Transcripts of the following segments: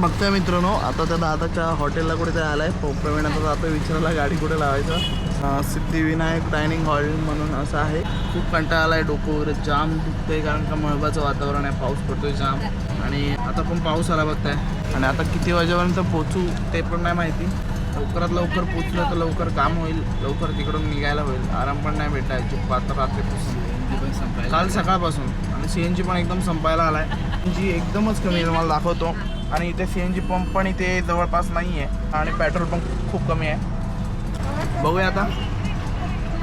बघतोय मित्रांनो आता त्या दादाच्या हॉटेलला कुठे ते आलाय. प- प्रवीण आता जातो विचारायला गाडी कुठे लावायचं? सिद्धिविनायक डायनिंग हॉल म्हणून असं आहे. खूप कंटाळा आलाय डोकं वगैरे जाम दुखतंय कारण का मळबाचं वातावरण आहे पाऊस पडतोय जाम. आणि आता पण पाऊस आला बघताय. आणि आता किती वाजेपर्यंत पोचू ते पण नाही माहिती. लवकरात लवकर पोचलं तर लवकर काम होईल लवकर तिकडून निघायला होईल. आराम पण नाही भेटायची आता रात्रीपासून. काल सकाळपासून. आणि सी एन जी पण एकदम संपायला आलाय. सी एन जी एकदमच कमी आहे तुम्हाला दाखवतो. आणि इथे सी एन जी पंप पण इथे जवळपास नाही आहे आणि पेट्रोल पंप खूप कमी आहे. बघूया आता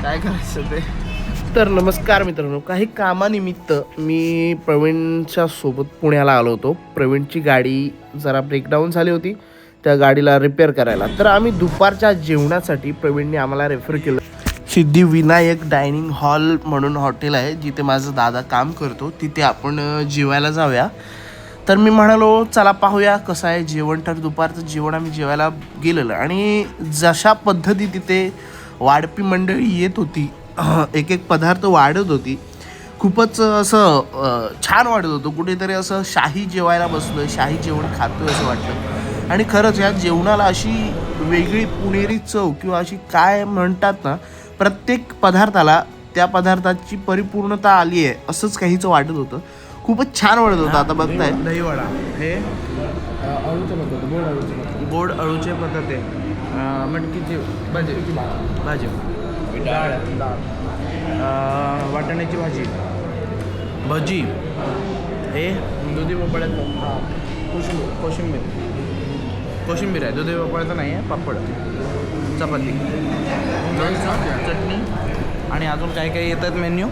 काय करायचं ते. तर नमस्कार मित्रांनो काही कामानिमित्त मी प्रवीणच्या सोबत पुण्याला आलो होतो. प्रवीणची गाडी जरा ब्रेकडाऊन झाली होती त्या गाडीला रिपेअर करायला. तर आम्ही दुपारच्या जेवणासाठी प्रवीणने आम्हाला रेफर केलं. सिद्धिविनायक डायनिंग हॉल म्हणून हॉटेल आहे जिथे माझा दादा काम करतो. तिथे आपण जेवायला जाऊया. तर मी म्हणालो चला पाहूया कसं आहे जेवण. तर दुपारचं जेवण आम्ही जेवायला गेलेलं आणि जशा पद्धती तिथे वाढपी मंडळी येत होती एक एक पदार्थ वाढत होती खूपच असं छान वाटत होतं. कुठेतरी असं शाही जेवायला बसलोय शाही जेवण खातोय असं वाटतं आणि खरंच या जेवणाला अशी वेगळी पुणेरी चव किंवा अशी काय म्हणतात ना प्रत्येक पदार्थाला त्या पदार्थाची परिपूर्णता आली आहे असंच काहीचं वाटत होतं. खूपच छान वाटत होतं. आता बघताय. दहीवडा हे अळूचे पद्धत गोड अळूचे पद्धत गोड अळूचे पद्धत आहे. मटकीची भाजी. भाजी. डाळ डाळ. वाटाण्याची भाजी. भजी. हे दुधी भोपळ्याचं. हां. कोशिंबीर कोशिंबीर. कोशिंबीर आहे. दुधी भोपळ्याचं नाही आहे पापड. चपाती. चटणी. आणि अजून काय काय येतात मेन्यू?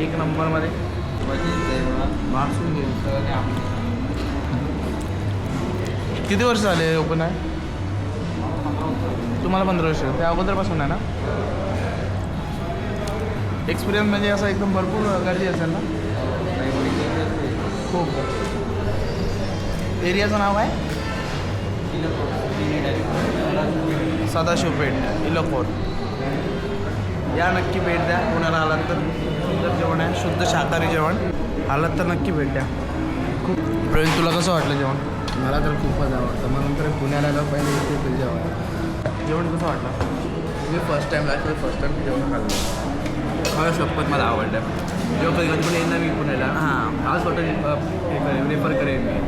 एक नंबरमध्ये. किती वर्ष झाले ओपन आहे? तुम्हाला पंधरा वर्ष. त्या अगोदरपासून आहे ना? एक्सपिरियन्स म्हणजे असं एकदम भरपूर गर्दी असेल ना? खूप एरियाचं नाव आहे सदाशिव पेठ इलकोर या नक्की भेट द्या. पुण्याला आलात तर. सुंदर जेवण आहे. शुद्ध शाकाहारी जेवण. आलात तर नक्की भेट द्या. खूप प्रवीण तुला कसं वाटलं जेवण? मला तर खूपच आवडतं. म्हणून तर पुण्याला आलं पहिले इथे जेवण जेवण कसं वाटलं? मी first time life first time जेवण खाल्लं. मला शपथ मला आवडलं जेव्हा कधी कधी पण येईन ना मी पुण्याला. हां. आज हॉटेल हे करेन रेफर करेन मी.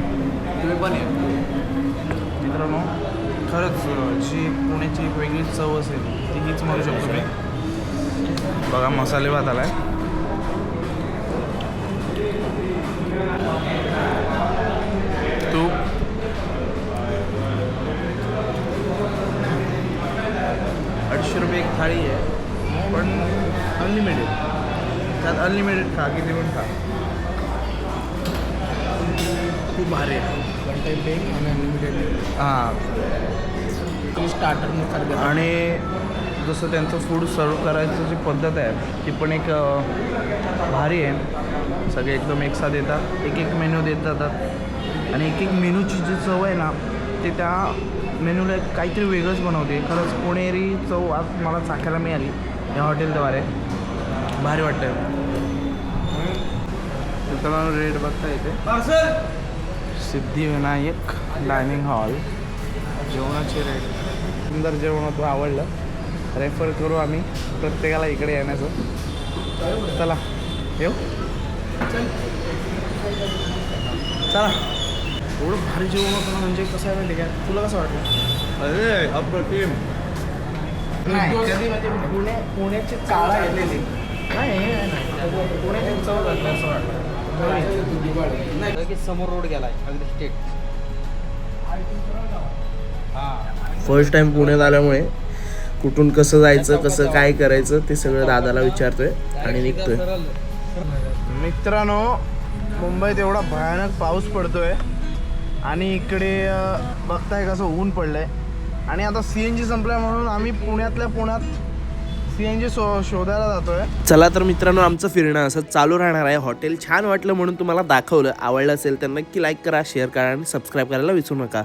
तुम्ही पण ये. मित्रांनो खरंच जी पुण्याची एक वेगळी चव असेल ती हीच म्हणू शकतो मी. बघा मसाले भात आलाय. तूप. अडीचशे रुपये एक थाळी आहे पण अनलिमिटेड त्यात अनलिमिटेड खा किती पण खा. खूप भारी आहे. वन टाईम पे आणि अनलिमिटेड हां. स्टार्टरनुसार आणि जसं त्यांचं फूड सर्व करायचं जी पद्धत आहे ती पण एक भारी आहे. सगळे एकदम एक साथ येतात एक एक मेन्यू देत जातात आणि एक एक मेनूची जी चव आहे ना ते त्या मेन्यूला एक काहीतरी वेगळंच बनवते. खरंच पुणेरी चव आज मला चाखायला मिळाली या हॉटेलद्वारे. भारी वाटतं तुम्हाला रेट बघता येते. सिद्धिविनायक डायनिंग हॉल जेवणाचे रेट सुंदर जेवण होतं आवडलं. रेफर करू आम्ही. प्रत्येकाला इकडे येण्याचं. चला येऊ. चला. एवढं भारी जेवण होतं ना म्हणजे कसं आहे माहिती काय तुला कसं वाटलं? अरे अप्रतिम. नाही. कधी पुणे पुण्याची चाळा घेतलेली नाही हे नाही. पुण्याची चव घातली असं वाटलं. लगेच समोर रोड गेलाय अगदी स्टेट फर्स्ट टाइम पुण्यात आल्यामुळे कुठून कसं जायचं कसं काय करायचं ते सगळं दादाला विचारतोय आणि निघतोय. मित्रांनो मुंबईत एवढा भयानक पाऊस पडतोय आणि इकडे बघताय कसं ऊन पडलंय. आणि आता सी एन जी संपल्या म्हणून आम्ही पुण्यातल्या पुण्यात सी एन जी शो शोधायला जातोय. चला तर मित्रांनो आमचं फिरणं असं चालू राहणार आहे. हॉटेल छान वाटलं म्हणून तुम्हाला दाखवलं. आवडलं असेल तर नक्की लाईक करा शेअर करा आणि सबस्क्राईब करायला विसरू नका.